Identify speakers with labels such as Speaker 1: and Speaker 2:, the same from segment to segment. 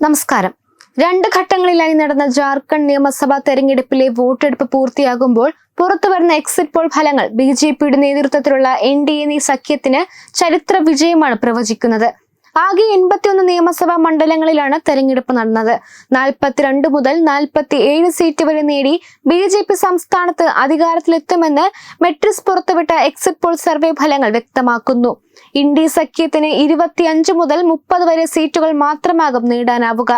Speaker 1: നമസ്കാരം. രണ്ട് ഘട്ടങ്ങളിലായി നടന്ന ജാർഖണ്ഡ് നിയമസഭാ തെരഞ്ഞെടുപ്പിലെ വോട്ടെടുപ്പ് പൂർത്തിയാകുമ്പോൾ പുറത്തുവരുന്ന എക്സിറ്റ് പോൾ ഫലങ്ങൾ ബി ജെ പിയുടെ നേതൃത്വത്തിലുള്ള എൻ ഡി എ സഖ്യത്തിന് ചരിത്ര വിജയമാണ് പ്രവചിക്കുന്നത്. ആകെ എൺപത്തിയൊന്ന് നിയമസഭാ മണ്ഡലങ്ങളിലാണ് തെരഞ്ഞെടുപ്പ് നടന്നത്. നാൽപ്പത്തിരണ്ട് മുതൽ നാൽപ്പത്തി ഏഴ് സീറ്റ് വരെ നേടി ബി ജെ പി സംസ്ഥാനത്ത് അധികാരത്തിലെത്തുമെന്ന് മെട്രിക്സ് പുറത്തുവിട്ട എക്സിറ്റ് പോൾ സർവേ ഫലങ്ങൾ വ്യക്തമാക്കുന്നു. ഇന്ത്യ സഖ്യത്തിന് ഇരുപത്തിയഞ്ച് മുതൽ മുപ്പത് വരെ സീറ്റുകൾ മാത്രമാകും നേടാനാവുക.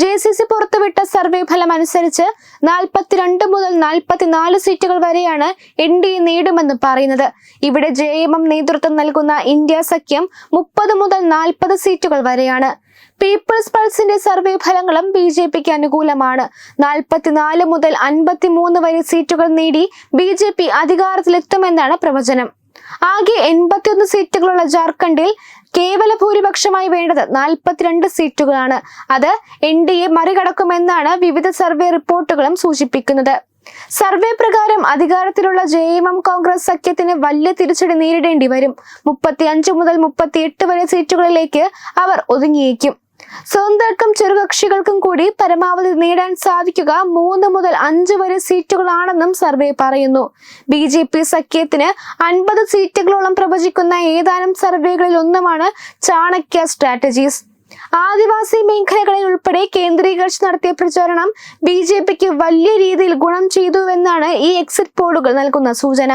Speaker 1: ജെ സി സി പുറത്തുവിട്ട സർവേ ഫലം അനുസരിച്ച് നാൽപ്പത്തിരണ്ട് മുതൽ നാൽപ്പത്തിനാല് സീറ്റുകൾ വരെയാണ് എൻ ഡി എ നേടുമെന്ന് പറയുന്നത്. ഇവിടെ ജെ എം എം നേതൃത്വം നൽകുന്ന ഇന്ത്യ സഖ്യം മുപ്പത് മുതൽ നാൽപ്പത് സീറ്റുകൾ വരെയാണ്. പീപ്പിൾസ് പൾസിന്റെ സർവേ ഫലങ്ങളും ബി ജെ പിക്ക് അനുകൂലമാണ്. നാൽപ്പത്തിനാല് മുതൽ അൻപത്തിമൂന്ന് വരെ സീറ്റുകൾ നേടി ബി ജെ പി അധികാരത്തിലെത്തുമെന്നാണ് പ്രവചനം. ആകെ എൺപത്തിയൊന്ന് സീറ്റുകളുള്ള ജാർഖണ്ഡിൽ കേവല ഭൂരിപക്ഷമായി വേണ്ടത് നാൽപ്പത്തിരണ്ട് സീറ്റുകളാണ്. അത് എൻ ഡി എ മറികടക്കുമെന്നാണ് വിവിധ സർവേ റിപ്പോർട്ടുകളും സൂചിപ്പിക്കുന്നത്. സർവേ പ്രകാരം അധികാരത്തിലുള്ള ജെ എം എം കോൺഗ്രസ് സഖ്യത്തിന് വലിയ തിരിച്ചടി നേരിടേണ്ടി വരും മുപ്പത്തി അഞ്ച് മുതൽ മുപ്പത്തി എട്ട് വരെ സീറ്റുകളിലേക്ക് അവർ ഒതുങ്ങിയേക്കും. സ്വതന്ത്രർക്കും ചെറുകക്ഷികൾക്കും കൂടി പരമാവധി നേടാൻ സാധിക്കുക മൂന്ന് മുതൽ അഞ്ച് വരെ സീറ്റുകളാണെന്നും സർവേ പറയുന്നു. ബി ജെ പി സഖ്യത്തിന് അൻപത് സീറ്റുകളോളം പ്രവചിക്കുന്ന ഏതാനും സർവേകളിൽ ഒന്നുമാണ് ചാണക്യ സ്ട്രാറ്റജീസ്. ആദിവാസി മേഖലകളിൽ ഉൾപ്പെടെ കേന്ദ്രീകരിച്ച് നടത്തിയ പ്രചാരണം ബി ജെ പിക്ക് വലിയ രീതിയിൽ ഗുണം ചെയ്തുവെന്നാണ് ഈ എക്സിറ്റ് പോളുകൾ നൽകുന്ന സൂചന.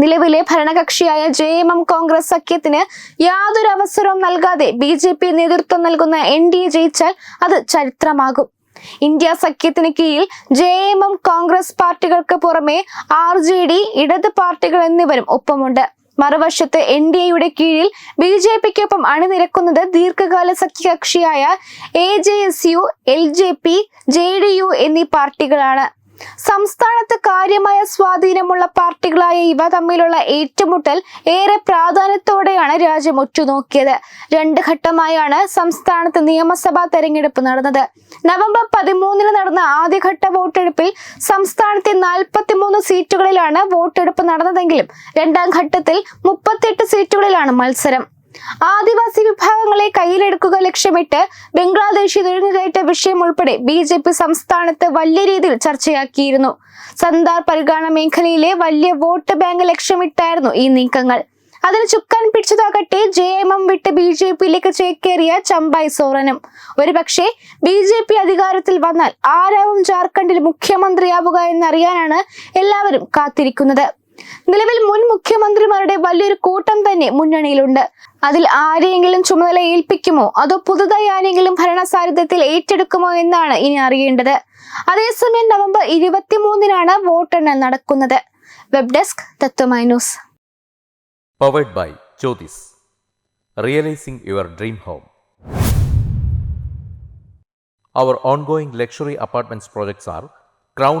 Speaker 1: നിലവിലെ ഭരണകക്ഷിയായ ജെ എം എം കോൺഗ്രസ് സഖ്യത്തിന് യാതൊരു അവസരവും നൽകാതെ ബി ജെ പി നേതൃത്വം നൽകുന്ന എൻ ഡി എ ജയിച്ചാൽ അത് ചരിത്രമാകും. ഇന്ത്യ സഖ്യത്തിന് കീഴിൽ ജെ എം എം കോൺഗ്രസ് പാർട്ടികൾക്ക് പുറമെ ആർ ജെ ഡി ഇടത് പാർട്ടികൾ എന്നിവരും ഒപ്പമുണ്ട്. മറുവശത്ത് എൻ ഡി എയുടെ കീഴിൽ ബി ജെ പിക്കൊപ്പം അണിനിരക്കുന്നത് ദീർഘകാല സഖ്യകക്ഷിയായ A J S U L J P J D U എന്നീ പാർട്ടികളാണ്. സംസ്ഥാനത്ത് കാര്യമായ സ്വാധീനമുള്ള പാർട്ടികളായ ഇവ തമ്മിലുള്ള ഏറ്റുമുട്ടൽ ഏറെ പ്രാധാന്യത്തോടെയാണ് രാജ്യം ഉറ്റുനോക്കിയത്. രണ്ട് ഘട്ടമായാണ് സംസ്ഥാനത്ത് നിയമസഭാ തെരഞ്ഞെടുപ്പ് നടന്നത്. നവംബർ പതിമൂന്നിന് നടന്ന ആദ്യഘട്ട വോട്ടെടുപ്പിൽ സംസ്ഥാനത്തെ നാൽപ്പത്തിമൂന്ന് സീറ്റുകളിലാണ് വോട്ടെടുപ്പ് നടന്നതെങ്കിലും രണ്ടാം ഘട്ടത്തിൽ മുപ്പത്തിയെട്ട് സീറ്റുകളിലാണ് മത്സരം. ആദിവാസി വിഭാഗങ്ങളെ കയ്യിലെടുക്കുക ലക്ഷ്യമിട്ട് ബംഗ്ലാദേശി നുഴഞ്ഞുകയറ്റ വിഷയം ഉൾപ്പെടെ ബി ജെ പി സംസ്ഥാനത്ത് വലിയ രീതിയിൽ ചർച്ചയാക്കിയിരുന്നു. സന്താർ പരിഗാണ മേഖലയിലെ വലിയ വോട്ട് ബാങ്ക് ലക്ഷ്യമിട്ടായിരുന്നു ഈ നീക്കങ്ങൾ. അതിന് ചുക്കാൻ പിടിച്ചതാകട്ടെ ജെ എം എം വിട്ട് ബി ജെ പിയിലേക്ക് ചേക്കേറിയ ചമ്പായ് സോറനും. ഒരുപക്ഷെ ബി ജെ പി അധികാരത്തിൽ വന്നാൽ ആരാവും ജാർഖണ്ഡിൽ മുഖ്യമന്ത്രിയാവുക എന്നറിയാനാണ് എല്ലാവരും കാത്തിരിക്കുന്നത്. നിലവിൽ മുൻ മുഖ്യമന്ത്രിമാരുടെ വലിയൊരു കൂട്ടം തന്നെ മുന്നണിയിലുണ്ട്. അതിൽ ആരെയെങ്കിലും ചുമതല ഏൽപ്പിക്കുമോ? അതോ പുതുതായി ആരെങ്കിലും ഭരണസാരിധ്യത്തിൽ ഏറ്റെടുക്കുമോ എന്നാണ് ഇനി അറിയേണ്ടത്. അതേസമയം നവംബർ ഇരുപത്തിമൂന്നിനാണ് വോട്ടെണ്ണൽ നടക്കുന്നത്. Web desk Tatwamayi news.
Speaker 2: Powered by Jyothis realising your dream home Our ongoing luxury apartments projects are Crown